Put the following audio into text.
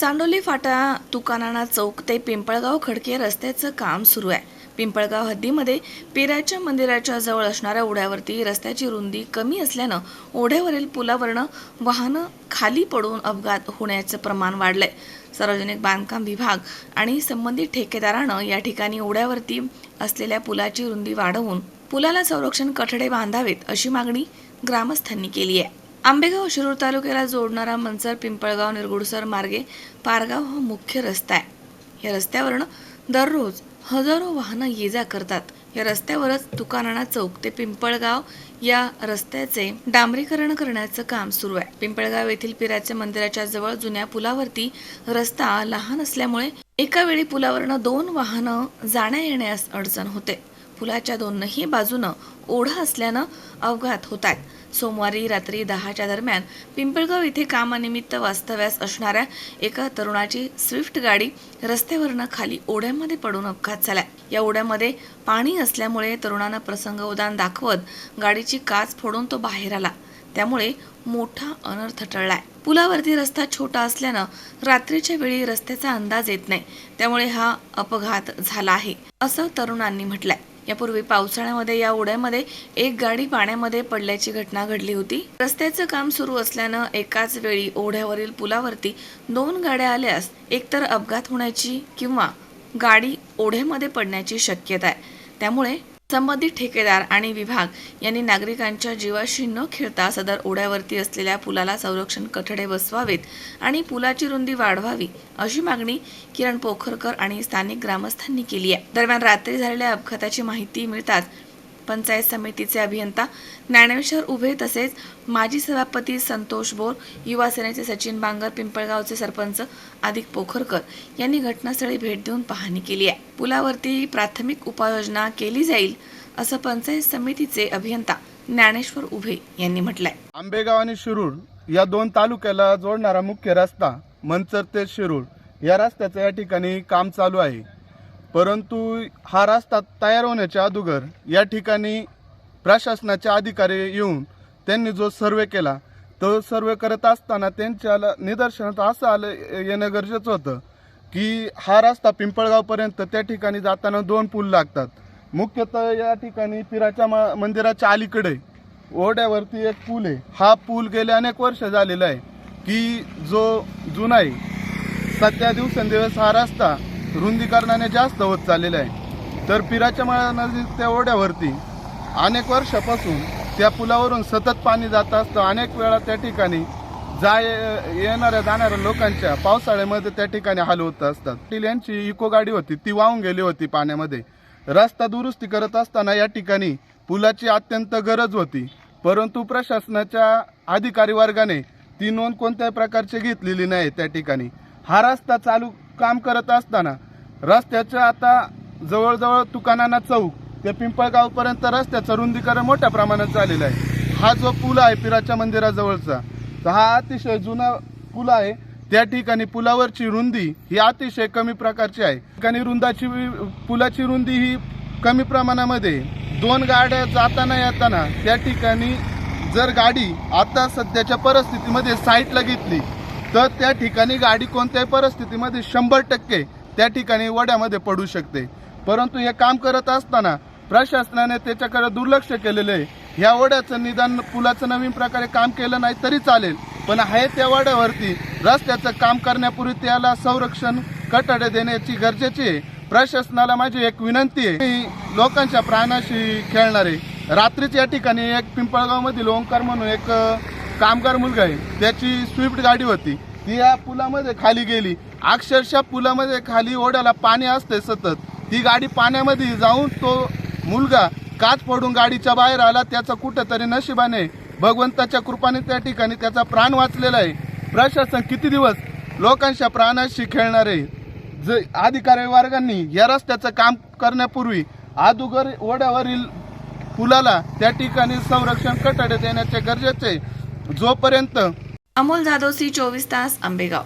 चांडोली फाटा तुकानाना चौक ते पिंपळगाव खडके रस्त्याचं काम सुरू आहे. पिंपळगाव हद्दीमध्ये पिराच्या मंदिराच्या जवळ असणाऱ्या ओढ्यावरती रस्त्याची रुंदी कमी असल्यानं ओढ्यावरील पुलावरनं वाहनं खाली पडून अपघात होण्याचं प्रमाण वाढलंय. सार्वजनिक बांधकाम विभाग आणि संबंधित ठेकेदारानं या ठिकाणी ओढ्यावरती असलेल्या पुलाची रुंदी वाढवून पुलाला संरक्षण कठडे बांधावेत अशी मागणी ग्रामस्थांनी केली आहे. आंबेगाव शिरूर तालुक्याला जोडणारा मनसर पिंपळगाव निरगुडसर मार्गे पारगाव हा मुख्य रस्ता आहे. या रस्त्यावरनं दररोज हजारो वाहनं ये जा करतात. या रस्त्यावरच तुकानाना चौक ते पिंपळगाव या रस्त्याचे डांबरीकरण करण्याचं काम सुरू आहे. पिंपळगाव येथील पिराच्या मंदिराच्या जवळ जुन्या पुलावरती रस्ता लहान असल्यामुळे एका वेळी पुलावरनं दोन वाहनं जाण्या येण्यास अडचण होते. पुलाच्या दोनही बाजूनं ओढा असल्यानं अपघात होत आहेत सोमवारी रात्री दहाच्या दरम्यान पिंपळगाव इथे कामानिमित्त वास्तव्यास असणाऱ्या एका तरुणाची स्विफ्ट गाडी रस्त्यावरनं खाली ओढ्यामध्ये पडून अपघात झाला या ओढ्यामध्ये पाणी असल्यामुळे तरुणानं प्रसंग उदान दाखवत गाडीची काच फोडून तो बाहेर आला. त्यामुळे मोठा अनर्थ टळलाय. पुलावरती रस्ता छोटा असल्यानं रात्रीच्या वेळी रस्त्याचा अंदाज येत नाही. त्यामुळे हा अपघात झाला आहे असं तरुणांनी म्हटलंय. यापूर्वी पावसाळ्यामध्ये या ओढ्यामध्ये एक गाडी पाण्यामध्ये पडल्याची घटना घडली होती. रस्त्याचं काम सुरू असल्यानं एकाच वेळी ओढ्यावरील पुलावरती दोन गाड्या आल्यास एकतर अपघात होण्याची किंवा गाडी ओढ्यामध्ये पडण्याची शक्यता आहे. त्यामुळे संबंधित ठेकेदार आणि विभाग यांनी नागरिकांच्या जीवाशी न खेळता सदर ओढ्यावरती असलेल्या पुलाला संरक्षण कठडे बसवावेत आणि पुलाची रुंदी वाढवावी अशी मागणी किरण पोखरकर आणि स्थानिक ग्रामस्थांनी केली आहे. दरम्यान रात्री झालेल्या अपघाताची माहिती मिळताच पंचायत समितीचे अभियंता ज्ञानेश्वर उभे तसेच माजी सभापती संतोष बोर युवा सेनेचे सचिन बांगर पिंपळगावचे सरपंच अधिक पोखरकर यांनी घटनास्थळी भेट देऊन पाहणी केली आहे. पुलावरती प्राथमिक उपाययोजना केली जाईल असं पंचायत समितीचे अभियंता ज्ञानेश्वर उभे यांनी म्हटलंय. आंबेगाव आणि शिरूर या दोन तालुक्याला जोडणारा मुख्य रस्ता मंचर ते शिरूर या रस्त्याचं या ठिकाणी काम चालू आहे. परंतु हा रस्ता तयार होण्याच्या अगोदर या ठिकाणी प्रशासनाचे अधिकारी येऊन त्यांनी जो सर्वे केला तो सर्वे करत असताना त्यांच्या निदर्शनात असं आलं येणं गरजेचं होतं की हा रस्ता पिंपळगावपर्यंत त्या ठिकाणी जाताना दोन पूल लागतात. मुख्यतः या ठिकाणी पिराच्या मा मंदिराच्या अलीकडे ओढ्यावरती एक पूल आहे. हा पूल गेले अनेक वर्ष झालेला आहे की जो जुना आहे. सध्या दिवसेंदिवस हा रस्ता रुंदीकरणाने जास्त होत चाललेलं आहे. तर पिराच्या नजीक त्या ओढ्यावरती अनेक वर्षापासून त्या पुलावरून सतत पाणी जात असतं. अनेक वेळा त्या ठिकाणी जाय येणाऱ्या जाणाऱ्या लोकांच्या पावसाळ्यामध्ये त्या ठिकाणी हाल होत असतात. टील यांची इको गाडी होती. ती वाहून गेली होती पाण्यामध्ये. रस्ता दुरुस्ती करत असताना या ठिकाणी पुलाची अत्यंत गरज होती. परंतु प्रशासनाच्या अधिकारी वर्गाने ती नोंद कोणत्याही प्रकारची घेतलेली नाही त्या ठिकाणी. हा रस्ता चालू काम करत असताना रस्त्याचं आता जवळजवळ तुकानाना चौक ते पिंपळगावपर्यंत रस्त्याचं रुंदीकरण मोठ्या प्रमाणात झालेलं आहे हा जो पूल आहे पिराच्या मंदिराजवळचा तर हा अतिशय जुना पूल आहे. त्या ठिकाणी पुलावरची रुंदी ही अतिशय कमी प्रकारची आहे. ठिकाणी रुंदाची पुलाची रुंदी ही कमी प्रमाणामध्ये दोन गाड्या जाताना येताना त्या ठिकाणी जर गाडी आता सध्याच्या परिस्थितीमध्ये साईटला घेतली तर त्या ठिकाणी गाडी कोणत्याही परिस्थितीमध्ये शंभर टक्के त्या ठिकाणी वड्यामध्ये पडू शकते. परंतु हे काम करत असताना प्रशासनाने त्याच्याकडे दुर्लक्ष केलेलं आहे. ह्या वड्याचं निदान पुलाचं नवीन प्रकारे काम केलं नाही तरी चालेल. पण आहे त्या वड्यावरती रस्त्याचं काम करण्यापूर्वी त्याला संरक्षण कटाडे देण्याची गरजेची आहे. प्रशासनाला माझी एक विनंती आहे. मी लोकांच्या प्राणाशी खेळणारे रात्रीच या ठिकाणी एक पिंपळगाव मधील ओंकार म्हणून एक कामगार मुलगा आहे. त्याची स्विफ्ट गाडी होती. ती या पुलामध्ये खाली गेली. अक्षरशः पुलामध्ये खाली ओढ्याला पाणी असते सतत. ती गाडी पाण्यामध्ये जाऊन तो मुलगा काच पडून गाडीच्या बाहेर आला. त्याचा कुठंतरी नशिबाने भगवंताच्या कृपाने त्या ठिकाणी त्याचा प्राण वाचलेला आहे. प्रशासन किती दिवस लोकांच्या प्राणाशी खेळणार आहे? ज अधिकारी वर्गांनी या रस्त्याचं काम करण्यापूर्वी आदुगर ओढ्यावरील पुलाला त्या ठिकाणी संरक्षण कटाडे देण्याचे गरजेचे जोपर्यंत अमोल जाधव सी चोवीस तास आंबेगाव.